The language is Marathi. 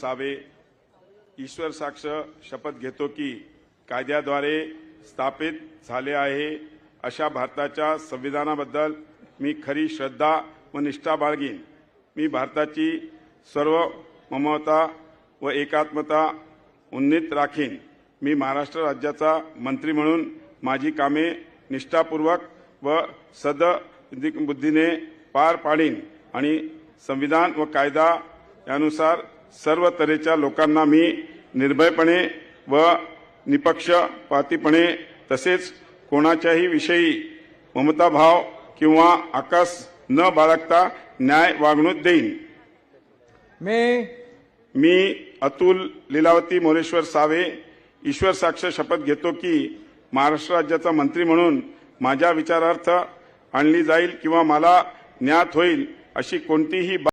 सावे ईश्वर साक्ष शपथ घेतो की कायद्याद्वारे स्थापित झाले आहे अशा भारताच्या संविधानाबद्दल मी खरी श्रद्धा व निष्ठा बाळगीन. मी भारताची सर्व ममता व एकात्मता उन्नीत राखीन. मी महाराष्ट्र राज्याचा मंत्री म्हणून माझी कामे निष्ठापूर्वक व सद बुद्धीने पार पाडीन आणि संविधान व कायदा यानुसार सर्व तऱ्हेच्या लोकांना मी निर्भयपणे व निपक्षपातीपणे तसेच कोणाच्याही विषयी ममताभाव किंवा आकस न बाळगता न्याय वागणूक देईन. मी मी अतुल लीलावती मोरेश्वर सावे ईश्वर साक्ष शपथ घेतो की महाराष्ट्र राज्याचा मंत्री म्हणून माझ्या विचारार्थ आणली जाईल किंवा मला ज्ञात होईल अशी कोणतीही